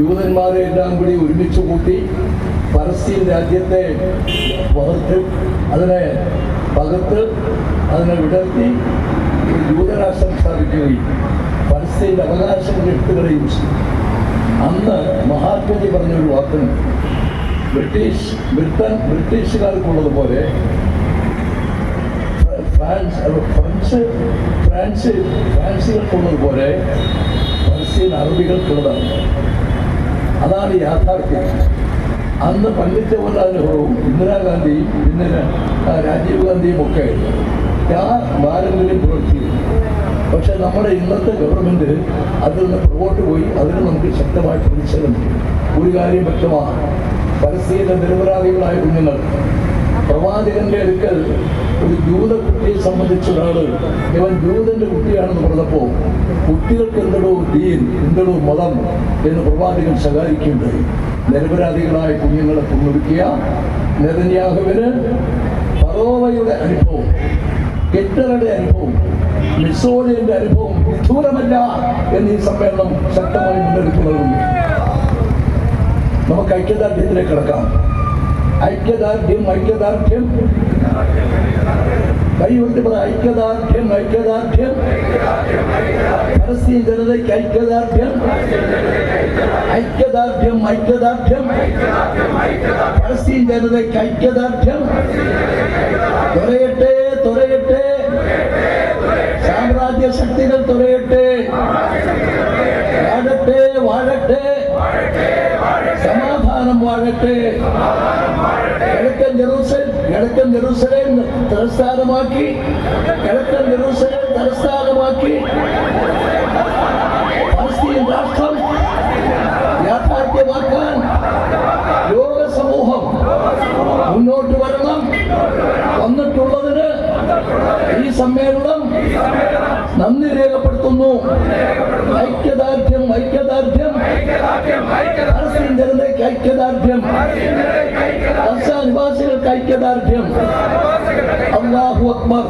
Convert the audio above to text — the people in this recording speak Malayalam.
യൂതന്മാരെ എല്ലാം കൂടി ഒരുമിച്ച് കൂട്ടി പലസ്തീൻ രാജ്യത്തെ പകർത്ത് അതിനെ പകർത്ത് അതിനെ വിടർത്തി ഒരു യൂതരാഷ്ട്രം സ്ഥാപിക്കുകയും പലസ്തീന്റെ അവകാശങ്ങൾ എടുത്തുകളയും അന്ന് മഹാത്മജി പറഞ്ഞൊരു വാക്കുണ്ട് ബ്രിട്ടീഷ് ബ്രിട്ടൻ ബ്രിട്ടീഷുകാർക്കുള്ളതുപോലെ ഫ്രാൻസ് ഫ്രഞ്ച് ഫ്രാൻസ് ഫ്രാൻസുകൾക്കുള്ളതുപോലെ പലസ്തീൻ അറബികൾക്കുള്ളതാണ്. അതാണ് യാഥാർത്ഥ്യം. അന്ന് പണ്ഡിറ്റ് ജവഹർലാൽ നെഹ്റുവും ഇന്ദിരാഗാന്ധിയും പിന്നെ രാജീവ് ഗാന്ധിയും ഒക്കെ ആ ബാലങ്ങളിൽ പുലർത്തിയിരുന്നു പക്ഷെ നമ്മുടെ ഇന്നത്തെ ഗവൺമെന്റ് അതിൽ നിന്ന് പുറകോട്ട് പോയി അതിന് നമുക്ക് ശക്തമായി പ്രതിഷേധം ഒരു കാര്യം വ്യക്തമാണ്. പരസ്യയിലെ നിരപരാധികളായ കുഞ്ഞുങ്ങൾ പ്രവാചകന്റെ അടുക്കൽ ഒരു ജൂത കുട്ടിയെ സംബന്ധിച്ച ഒരാൾ ഇവൻ ജൂതന്റെ കുട്ടിയാണെന്ന് പറഞ്ഞപ്പോ കുട്ടികൾക്ക് എന്തടോ ദീൻ എന്തടോ മതം എന്ന് പ്രവാചകൻ ശകാരിക്കുകയുണ്ടായി. നിരപരാധികളായ കുഞ്ഞുങ്ങളെ കൊന്നൊടുക്കിയ നെതന്യാഹുവിന് പറോവയുടെ അനുഭവം കെറ്ററുടെ അനുഭവം മിസോലിയന്റെ അനുഭവം വിദൂരമല്ല എന്ന് ഈ സമ്മേളനം ശക്തമായി മുന്നറിയിപ്പ് നൽകുന്നു. നമുക്ക് ഐക്യദാർഢ്യത്തിലേക്ക് കിടക്കാം. ഐക്യദാർഢ്യം ഐക്യദാർഢ്യം കൈകൊണ്ട് പറ ഐക്യദാർഢ്യം ഐക്യദാർഢ്യം പലസ്തീൻ ജനതയ്ക്ക് ഐക്യദാർഢ്യം ഐക്യദാർഢ്യം ഐക്യദാർഢ്യം പലസ്തീൻ ജനതയ്ക്ക് ഐക്യദാർഢ്യം തുറയട്ടെ തുറയട്ടെ സാമ്രാജ്യ ശക്തികൾ തുറയട്ടെ വാഴട്ടെ വാഴട്ടെ. സമാധാനം വാഴട്ടെ കിഴക്കൻ ജെറൂസലേം കിഴക്കൻ ജെറൂസലേം തലസ്ഥാനമാക്കി. കിഴക്കൻ ജെറൂസലേം തലസ്ഥാനമാക്കി. പലസ്തീൻ രാഷ്ട്രം യാഥാർത്ഥ്യമാക്കാൻ ലോക സമൂഹം മുന്നോട്ട് വരണം. വന്നിട്ടുള്ളതിന് ഈ സമ്മേളനം നന്ദി രേഖപ്പെടുത്തുന്നു. ഐക്യദാർഢ്യം ഐക്യദാർഢ്യം. ഐക്യദാർഢ്യം ജനതയ്ക്ക് ഐക്യദാർഢ്യം. ഗസ നിവാസികൾക്ക് ഐക്യദാർഢ്യം. അള്ളാഹു അക്ബർ.